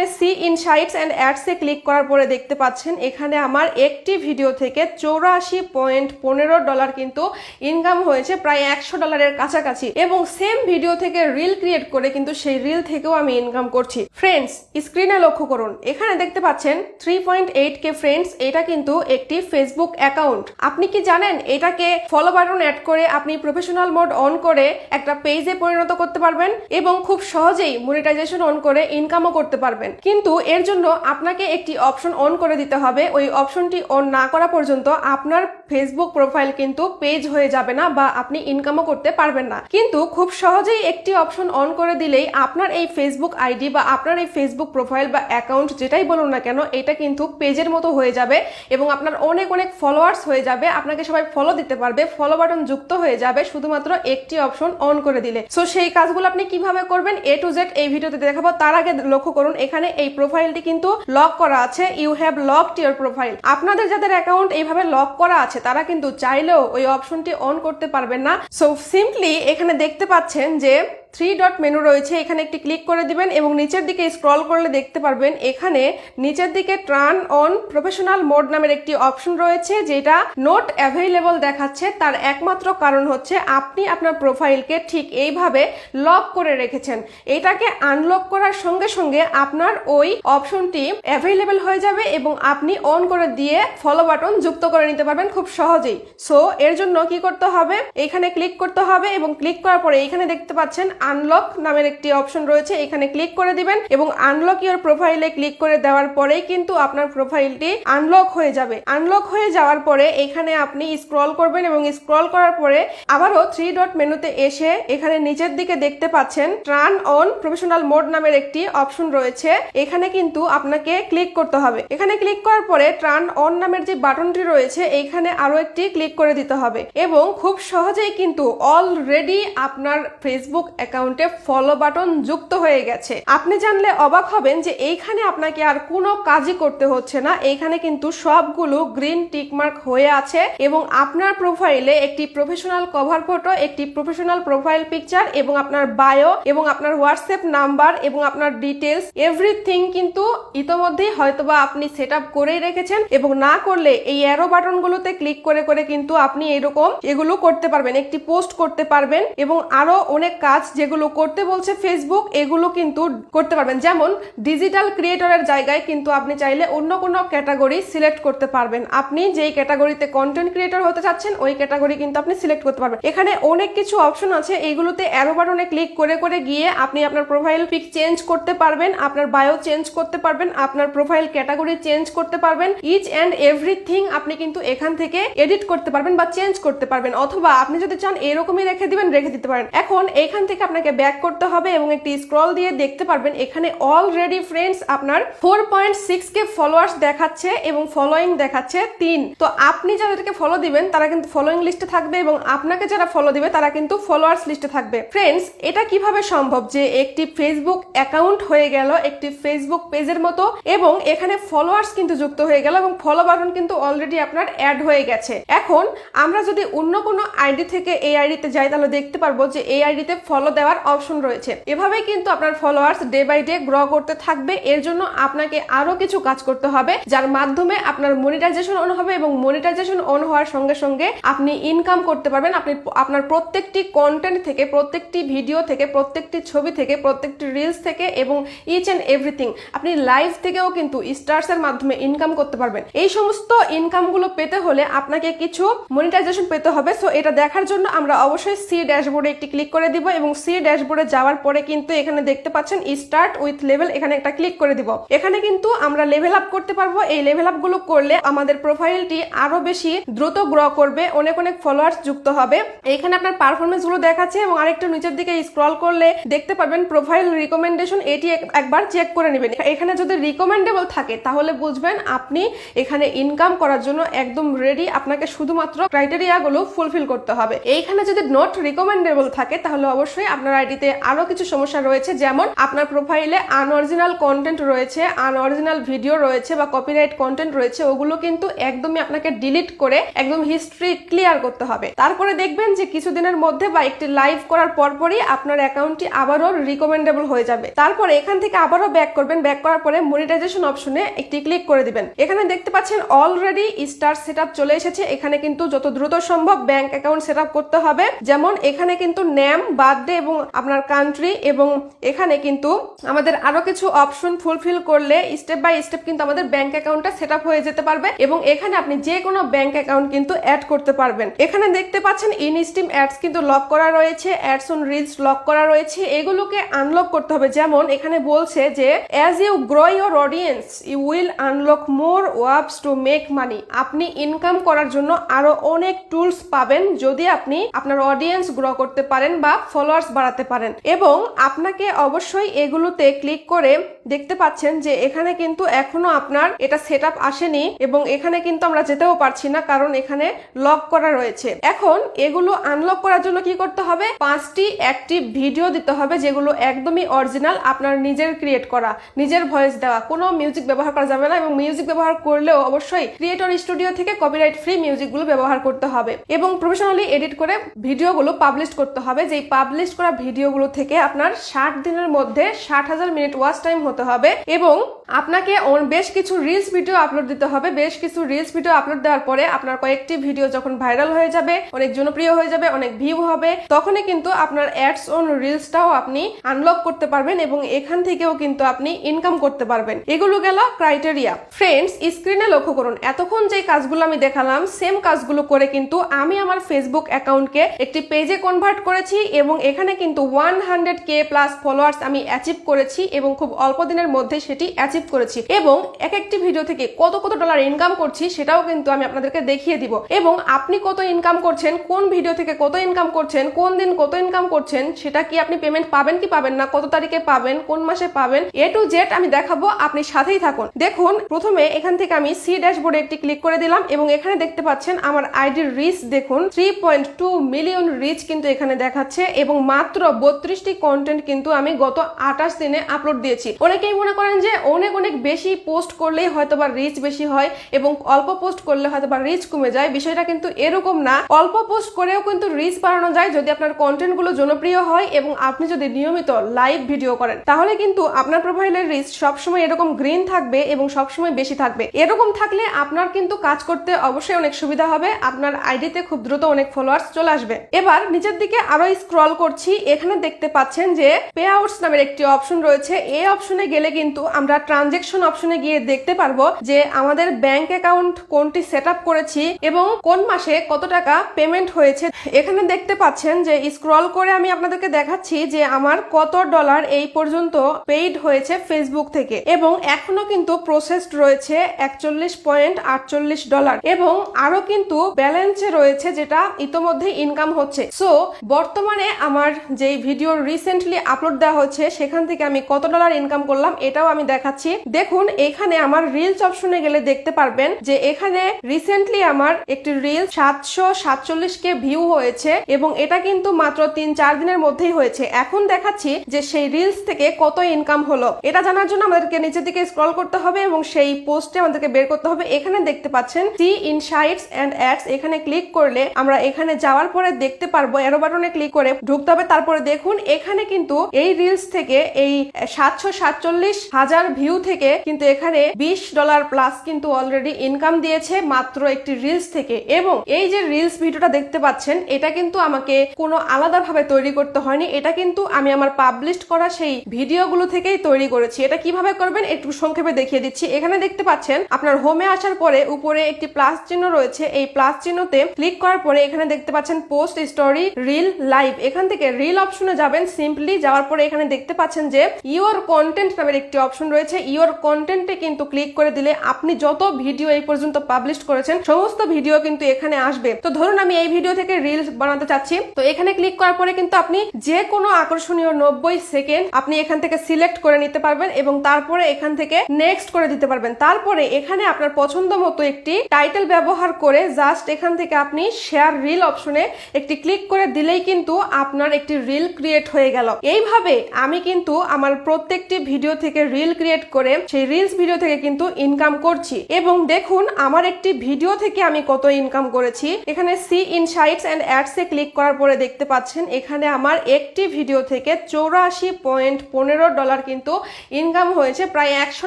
এখানে see insights and অ্যাডসে click করার পরে দেখতে পাচ্ছেন, এখানে আমার একটি ভিডিও থেকে চৌরাশি পয়েন্ট পনেরো ডলার কিন্তু ইনকাম হয়েছে, প্রায় একশো ডলারের কাছাকাছি। এবং সেম ভিডিও থেকে রিল ক্রিয়েট করে কিন্তু সেই রিল থেকেও আমি ইনকাম করছি। ফ্রেন্ডস স্ক্রিনে লক্ষ্য করুন, এখানে দেখতে পাচ্ছেন three point eight K friends এটা কিন্তু একটি ফেসবুক অ্যাকাউন্ট আপনি কি জানেন, এটাকে ফলো বাটন অ্যাড করে আপনি প্রফেশনাল মোড অন করে একটা পেজে পরিণত করতে পারবেন এবং খুব সহজেই মনিটাইজেশন অন করে ইনকামও করতে পারবেন। কিন্তু এর জন্য আপনাকে একটি অপশন অন করে দিতে হবে। ওই অপশনটি অন না করা পর্যন্ত আপনার ফেসবুক প্রোফাইল কিন্তু পেজ হয়ে যাবে না বা আপনি ইনকামও করতে পারবেন না। কিন্তু খুব সহজেই একটি অপশন অন করে দিলেই আপনার এই ফেসবুক আইডি বা আপনার এই ফেসবুক প্রোফাইল বা অ্যাকাউন্ট যেটাই বলুন না কেন, এটা কিন্তু পেজের মতো হয়ে যাবে এবং আপনার অনেক অনেক ফলোয়ার্স হয়ে যাবে। আপনাকে সবাই ফলো দিতে পারবে ফলো বাটন যুক্ত হয়ে যাবে শুধুমাত্র একটি অপশন অন করে দিলে। সো সেই কাজগুলো আপনি কীভাবে করবেন? এ টু জেড এই ভিডিওতে দেখাবো। তার আগে লক্ষ্য করুন, এখানে এই প্রোফাইলটি কিন্তু লক করা আছে। You have locked your profile আপনাদের যাদের অ্যাকাউন্ট এইভাবে লক করা আছে, তারা কিন্তু চাইলেও ওই অপশনটি অন করতে পারবেন না। সো সিম্পলি এখানে দেখতে পাচ্ছেন যে থ্রি ডট মেনু রয়েছে, এখানে একটি ক্লিক করে দিবেন এবং নিচের দিকে স্ক্রল করলে দেখতে পারবেন এখানে নিচের দিকে ট্রান অন প্রফেশনাল মোড নামের একটি অপশন রয়েছে, যেটা নোট অ্যাভেলেবল দেখাচ্ছে। তার একমাত্র কারণ হচ্ছে আপনি আপনার প্রোফাইলকে ঠিক এইভাবে লক করে রেখেছেন। এটাকে আনলক করার সঙ্গে সঙ্গে আপনার ওই অপশনটি অ্যাভেলেবল হয়ে যাবে এবং আপনি অন করে দিয়ে ফলো বাটন যুক্ত করে নিতে পারবেন খুব সহজেই। সো এর জন্য কি করতে হবে? এখানে ক্লিক করতে হবে এবং ক্লিক করার পরে এখানে দেখতে পাচ্ছেন আনলক নামের একটি অপশন রয়েছে, এখানে ক্লিক করে দিবেন এবং আনলক ইওর প্রোফাইলে ক্লিক করে দেওয়ার পরেই কিন্তু আপনার প্রোফাইলটি আনলক হয়ে যাবে। আনলক হয়ে যাওয়ার পরে এখানে আপনি স্ক্রল করবেন এবং স্ক্রল করার পরে আবারও থ্রি ডট মেনুতে এসে এখানে নিচের দিকে দেখতে পাচ্ছেন ট্রান অন প্রফেশনাল মোড নামের একটি অপশন রয়েছে। এখানে কিন্তু আপনাকে ক্লিক করতে হবে। এখানে ক্লিক করার পরে ট্রান অন নামের যে বাটনটি রয়েছে এইখানে আরও একটি ক্লিক করে দিতে হবে এবং খুব সহজেই কিন্তু অলরেডি আপনার ফেসবুক অ্যাকাউন্টে ফলো বাটন যুক্ত হয়ে গেছে। আপনি জানলে অবাক হবেন যে এইখানে আপনাকে আর কোনো কাজই করতে হচ্ছে না। এইখানে কিন্তু সবগুলো গ্রিন টিকমার্ক হয়ে আছে এবং আপনার প্রোফাইলে একটি প্রফেশনাল কভার ফটো একটি প্রফেশনাল প্রোফাইল পিকচার এবং আপনার বায়ো এবং আপনার হোয়াটসঅ্যাপ নাম্বার এবং আপনার ডিটেলস এভরিথিং কিন্তু ইতোমধ্যেই হয়তোবা আপনি সেট আপ করেই রেখেছেন এবং না করলে এই অ্যারো বাটনগুলোতে ক্লিক করে করে কিন্তু আপনি এরকম এগুলো করতে পারবেন, একটি পোস্ট করতে পারবেন এবং আরও অনেক কাজ যেগুলো করতে বলছে ফেসবুক এগুলো কিন্তু করতে পারবেন। যেমন ডিজিটাল ক্রিয়েটরের জায়গায় কিন্তু আপনি চাইলে অন্য কোনো ক্যাটাগরি সিলেক্ট করতে পারবেন। আপনি যেই ক্যাটাগরিতে কন্টেন্ট ক্রিয়েটর হতে চাচ্ছেন, ওই ক্যাটাগরি কিন্তু আপনি সিলেক্ট করতে পারবেন। এখানে অনেক কিছু অপশন আছে। এইগুলোতে অ্যারো বাটনে ক্লিক করে করে গিয়ে আপনি আপনার প্রোফাইল পিক চেঞ্জ করতে পারবেন, আপনার বায়ো চেঞ্জ করতে পারবেন, আপনার প্রোফাইল ক্যাটাগরি চেঞ্জ করতে পারবেন। ইচ অ্যান্ড এভরিথিং আপনি কিন্তু এখান থেকে এডিট করতে পারবেন বা চেঞ্জ করতে পারবেন। অথবা আপনি যদি চান, এরকমই রেখে দিবেন, রেখে দিতে পারেন। এখন এখান থেকে আপনাকে ব্যাক করতে হবে এবং একটি স্ক্রল দিয়ে দেখতে পারবেন, এখানে অলরেডি ফ্রেন্ডস আপনার four point six K followers দেখাচ্ছে এবং ফলোয়িং দেখাচ্ছে তিন। তো আপনি যাদেরকে ফলো দিবেন, তারা কিন্তু ফলোয়িং লিস্টে থাকবে এবং আপনাকে যারা ফলো দিবে, তারা কিন্তু ফলোয়ার্স লিস্টে থাকবে। ফ্রেন্ডস এটা কীভাবে সম্ভব যে একটি ফেসবুক অ্যাকাউন্ট হয়ে গেল, একটি ফেসবুক পেজের মতো এবং এখানে ফলোয়ার্স কিন্তু যুক্ত হয়ে গেল এবং ফলো বাটন কিন্তু অলরেডি আপনার অ্যাড হয়ে গেছে। এখন আমরা যদি অন্য কোনো আইডি থেকে এই আইডিতে যাই, তাহলে দেখতে পারব যে এই আইডিতে ফলো দেওয়ার অপশন রয়েছে। এভাবেই কিন্তু আপনার followers day by day grow করতে থাকবে। এর জন্য আপনাকে আরও কিছু কাজ করতে হবে, যার মাধ্যমে আপনার মনিটাইজেশন অন হবে এবং মনিটাইজেশন অন হওয়ার সঙ্গে সঙ্গে আপনি ইনকাম করতে পারবেন। আপনি আপনার প্রত্যেকটি কন্টেন্ট থেকে, প্রত্যেকটি ভিডিও থেকে, প্রত্যেকটি ছবি থেকে, প্রত্যেকটি রিলস থেকে এবং ইচ অ্যান্ড এভরিথিং আপনি লাইভ থেকেও কিন্তু স্টার্সের মাধ্যমে ইনকাম করতে পারবেন। এই সমস্ত ইনকামগুলো পেতে হলে আপনাকে কিছু মনিটাইজেশন পেতে হবে। সো এটা দেখার জন্য আমরা অবশ্যই সি ড্যাশবোর্ডে একটি ক্লিক করে দিব এবং সি ড্যাশবোর্ডে যাওয়ার পরে কিন্তু এখানে দেখতে পাচ্ছেন স্টার্ট উইথ লেভেল, এখানে একটা ক্লিক করে দিব। এখানে কিন্তু আমরা লেভেল আপ করতে পারব। এই লেভেল আপগুলো করলে আমাদের প্রোফাইলটি আরও বেশি দ্রুত গ্রো করবে, অনেক অনেক ফলোয়ার্স যুক্ত হবে। এখানে আপনার পারফরমেন্সগুলো দেখাচ্ছে এবং আরেকটু নিচের দিকে স্ক্রল করলে দেখতে পারবেন প্রোফাইল রিকমেন্ডেশন এটি একবার চেক করে নেবেন। এখানে যদি রিকমেন্ডেবল থাকে, তাহলে বুঝবেন আপনি এখানে ইনকাম করার জন্য একদম রেডি আপনাকে শুধুমাত্র ক্রাইটেরিয়া গুলো ফুলফিল করতে হবে। এইখানে যদি নট রিকমেন্ডেবল থাকে, তাহলে অবশ্যই আপনার আইডিতে আরও কিছু সমস্যা রয়েছে, যেমন আপনার প্রোফাইলে আনঅরিজিনাল কন্টেন্ট রয়েছে আনঅরিজিনাল ভিডিও রয়েছে বা কপিরাইট কন্টেন্ট রয়েছে, ওগুলো কিন্তু একদমই আপনাকে ডিলিট করে একদম হিস্ট্রি ক্লিয়ার করতে হবে। তারপরে দেখবেন যে কিছুদিনের মধ্যে বা একটি লাইভ করার পরপরই আপনার অ্যাকাউন্টটি আবারও রিকমেন্ডেবল হয়ে যাবে। তারপরে এখান থেকে আবারও ব্যাক করবেন ব্যাক করার পরে মনিটাইজেশন অপশনে একটি ক্লিক করে দিবেন। এখানে দেখতে পাচ্ছেন অলরেডি স্টার সেট চলে এসেছে, এখানে কিন্তু যত দ্রুত সম্ভব ব্যাংক অ্যাকাউন্ট সেট করতে হবে। যেমন এখানে কিন্তু নেম বার্থডে এবং আপনার কান্ট্রি এবং এখানে কিন্তু আমাদের আরও কিছু অপশন ফুলফিল করলে স্টেপ বাই স্টেপ কিন্তু আমাদের ব্যাংক অ্যাকাউন্টটা সেট আপ হয়ে যেতে পারবে এবং এখানে আপনি যে কোনো ব্যাংক অ্যাকাউন্ট কিন্তু অ্যাড করতে পারবেন। এখানে দেখতে পাচ্ছেন ইন স্টিম অ্যাডস কিন্তু লক করা রয়েছে অ্যাডস অন রিলস লক করা রয়েছে, এগুলোকে আনলক করতে হবে। যেমন এখানে বলছে যে as you grow your audience you will unlock more ways to make money আপনি ইনকাম করার জন্য আরও অনেক টুলস পাবেন যদি আপনি আপনার অডিয়েন্স গ্রো করতে পারেন বা ফলোয়ার্স বাড়াতে পারেন। এবং আপনাকে অবশ্যই এগুলোতে ক্লিক করে দেখতে পাচ্ছেন যে এখানে কিন্তু এখনও আপনার এটা সেট আসেনি এবং এখানে কিন্তু আমরা যেতেও পারছি না কারণ এখানে লক করা রয়েছে। এখন এগুলো আনলক করার জন্য কি করতে হবে? পাঁচটি অ্যাক্টিভ ভিডিও দিতে হবে যেগুলো একদমই অরিজিনাল আপনার নিজের ক্রিয়েট করা, নিজের ভয়েস দেওয়া। কোনো মিউজিক ব্যবহার করা যাবে না এবং মিউজিক ব্যবহার করলেও অবশ্যই ক্রিয়েটর স্টুডিও থেকে কপিরাইট ফ্রি মিউজিকগুলো ব্যবহার করতে হবে। এবং প্রফেশনালি এডিট করে ভিডিওগুলো পাবলিশ করতে হবে। যেই পাবলিশ করা ভিডিওগুলো থেকে আপনার ষাট দিনের মধ্যে ষাট হাজার মিনিট ওয়াচ টাইম হতে হবে এবং আপনাকে বেশ কিছু রিলস ভিডিও আপলোড দিতে হবে। বেশ কিছু রিলস ভিডিও আপলোড দেওয়ার পরে আপনার কয়েকটি ভিডিও যখন ভাইরাল হয়ে যাবে, অনেক জনপ্রিয় হয়ে যাবে, অনেক ভিউ হবে, তখনই কিন্তু আপনার অ্যাডস অন রিলসটাও আপনি আনলক করতে পারবেন এবং এখান থেকেও কিন্তু আপনি ইনকাম করতে পারবেন। এগুলো গেল ক্রাইটেরিয়া ফ্রেন্ডস স্ক্রিনে লক্ষ্য করুন। এতক্ষণ যে কাজগুলো আমি দেখালাম সেম কাজগুলো করে কিন্তু আমি আমার ফেসবুক অ্যাকাউন্টকে একটি পেজে কনভার্ট করেছি এবং এখানে কিন্তু one hundred K plus followers আমি অ্যাচিভ করেছি এবং খুব অল্প দিনের মধ্যে সেটি অ্যাচিভ করেছি। এবং এক একটি ভিডিও থেকে কত কত ডলার ইনকাম করছি সেটাও কিন্তু আমি আপনাদেরকে দেখিয়ে দিব। এবং আপনি কত ইনকাম করছেন, কোন ভিডিও থেকে কত ইনকাম করছেন, কোন দিন কত ইনকাম করছেন, সেটা কি আপনি পেমেন্ট পাবেন কি পাবেন না, কত তারিখে পাবেন, কোন মাসে পাবেন এ টু জেড আমি দেখাবো, আপনি সাথেই থাকুন। দেখুন, প্রথমে এখান থেকে আমি সি ড্যাশবোর্ডে একটি ক্লিক করে দিলাম এবং এখানে দেখতে পাচ্ছেন আমার আইডির রিচ দেখুন three point two million reach কিন্তু এখানে দেখাচ্ছে এবং মাত্র বত্রিশটি কন্টেন্ট কিন্তু আমি গত আঠাশ দিনে আপলোড দিয়েছি। অনেকেই মনে করেন যে অনেক অনেক বেশি পোস্ট করলেই হয়তো বা রিচ বেশি হয় এবং অল্প পোস্ট করলে হয়তো বা রিচ কমে যায়। বিষয়টা কিন্তু এরকম না। অল্প পোস্ট করেও কিন্তু রিচ বাড়ানো যায় যদি আপনার কন্টেন্টগুলো জনপ্রিয় হয় এবং আপনি যদি নিয়মিত লাইভ ভিডিও করেন। তাহলে কিন্তু আপনার প্রোফাইলের রিচ সবসময় এরকম গ্রিন থাকবে এবং সবসময় বেশি থাকবে। এরকম থাকলে আপনার কিন্তু কাজ করতে অবশ্যই অনেক সুবিধা হবে। আপনার আইডিতে খুব দ্রুত অনেক ফলোয়ার্স চলে আসবে। এবার নিচের দিকে আরও স্ক্রল করছি। এখানে দেখতে পাচ্ছেন যে পে আউটস নামের একটি অপশন রয়েছে। এই অপশনে গেলে কিন্তু আমরা ট্রানজেকশন অপশনে গিয়ে দেখতে পারব যে আমাদের ব্যাংক অ্যাকাউন্ট কোনটি সেট করেছি এবং কোন মাসে কত টাকা পেমেন্ট হয়েছে। এখানে দেখতে পাচ্ছেন যে স্ক্রল করে আমি আপনাদেরকে দেখাচ্ছি যে আমার কত ডলার এই পর্যন্ত পেইড হয়েছে ফেসবুক থেকে। এবং এখনও কিন্তু প্রসেসড রয়েছে একচল্লিশ পয়েন্ট আটচল্লিশ ডলার এবং আরও কিন্তু ব্যালেন্সে রয়েছে যেটা ইতোমধ্যে ইনকাম হচ্ছে। সো বর্তমানে আমার যেই ভিডিও রিসেন্টলি আপলোড দেওয়া হচ্ছে, সেখান থেকে আমি কত ডলার ইনকাম করলাম, এটাও আমি দেখাচ্ছি। দেখুন, এখানে আমার রিলস অপশনে গেলে দেখতে পারবেন যে এখানে রিসেন্টলি আমার একটি রিল সাতশো সাতচল্লিশ কে ভিউ হয়েছে এবং এটা কিন্তু মাত্র তিন চার দিনের মধ্যেই হয়েছে। এখন দেখাচ্ছি যে সেই রিলস থেকে কত ইনকাম হলো। এটা জানার জন্য আমাদেরকে নিচের দিকে স্ক্রল করতে হবে এবং সেই পোস্টে আমাদেরকে বের করতে হবে। এখানে দেখতে পাচ্ছেন সি ইনসাইটস এন্ড অ্যাডস এখানে ক্লিক করলে আমরা এখানে যাওয়ার পরে দেখতে পারব এরো বাটনে ক্লিক করে ঢুকতে হবে। তারপরে দেখুন, এখানে কিন্তু এই রিলস থেকে এই সাতশো সাতচল্লিশ হাজার ভিউ থেকে কিন্তু এখানে বিশ ডলার প্লাস কিন্তু অলরেডি ইনকাম দিয়েছে মাত্র একটি রিলস থেকে। এবং এই যে রিলস ভিডিওটা দেখতে পাচ্ছেন, এটা কিন্তু আমাকে কোনো আলাদাভাবে তৈরি করতে হয়নি। এটা কিন্তু আমি আমার পাবলিশ করা সেই ভিডিওগুলো থেকেই তৈরি করেছি। এটা কীভাবে করবেন একটু সংক্ষেপে দেখিয়ে দিচ্ছি। এখানে দেখতে পাচ্ছেন, আপনার হোমে আসার পরে উপরে একটি প্লাস চিহ্ন রয়েছে। এই প্লাস চিহ্নতে ক্লিক করার পরে এখানে দেখতে পাচ্ছেন পোস্ট স্টোরি রিল লাইভ এখান থেকে রিল অপশনে যাবেন সিম্পলি যাওয়ার পরে এখানে দেখতে পাচ্ছেন যে ইওর কন্টেন্ট নামের একটি অপশন রয়েছে। ইওর কন্টেন্টে কিন্তু ক্লিক করে দিলে আপনি যত ভিডিও এই পর্যন্ত পাবলিশ করেছেন, সমস্ত ভিডিও কিন্তু এখানে আসবে। তো ধরুন আমি এই ভিডিও থেকে রিলস বানাতে চাচ্ছি। তো এখানে ক্লিক করার পরে কিন্তু আপনি যে কোনো আকর্ষণীয় নব্বই সেকেন্ড আপনি এখান থেকে সিলেক্ট করে নিতে পারবেন এবং তারপরে এখান থেকে নেক্সট করে দিতে পারবেন। তারপরে এখানে আপনার পছন্দ মতো একটি টাইটেল ব্যবহার করে জাস্ট এখান থেকে আপনি শেয়ার রিল অপশনে একটি ক্লিক করে দিলেই কিন্তু আপনার একটি রিল ক্রিয়েট হয়ে গেল। এইভাবে আমি কিন্তু আমার প্রত্যেকটি ভিডিও থেকে রিল ক্রিয়েট করে সেই রিলস ভিডিও থেকে কিন্তু ইনকাম করছি। এবং দেখুন, আমার একটি ভিডিও থেকে আমি কত ইনকাম করেছি। এখানে সি ইনসাইটস অ্যান্ড অ্যাডস এ ক্লিক করার পরে দেখতে পাচ্ছেন, এখানে আমার একটি ভিডিও থেকে চৌরাশি পয়েন্ট পনেরো ডলার কিন্তু ইনকাম হয়েছে, প্রায় একশো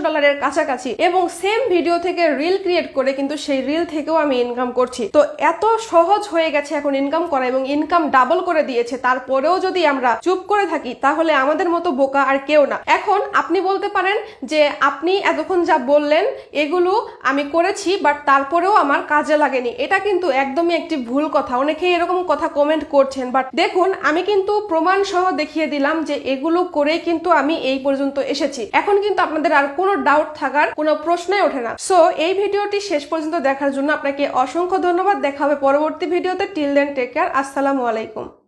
ডলারের কাছাকাছি। এবং সেম ভিডিও থেকে রিল ক্রিয়েট করে কিন্তু সেই রিল থেকেও আমি ইনকাম করছি। তো এত সহজ হয়ে গেছে এখন ইনকাম করা এবং ইনকাম ডাবল করে দিয়েছে তারপরেও যদি আমরা চুপ করে থাকি, তাহলে আমাদের মতো বোকা আর কেউ না। এখন আপনি বলতে পারেন যে আপনি এতক্ষণ যা বললেন, এগুলো আমি করেছি বাট তারপরেও আমার কাজে লাগেনি। এটা কিন্তু একদমই একটি ভুল কথা। অনেকেই এরকম কথা কমেন্ট করছেন বাট দেখুন, আমি কিন্তু প্রমাণ সহ দেখিয়ে দিলাম যে এগুলো করেই কিন্তু আমি এই পর্যন্ত এসেছি। এখন কিন্তু আপনাদের আর কোনো ডাউট থাকার কোনো প্রশ্নই ওঠে না। সো এই ভিডিওটি শেষ পর্যন্ত দেখার জন্য আপনাকে অসংখ্য ধন্যবাদ। দেখা হবে পরবর্তী ভিডিওতে। টিল দেন টেক কেয়ার আসসালামু আলাইকুম।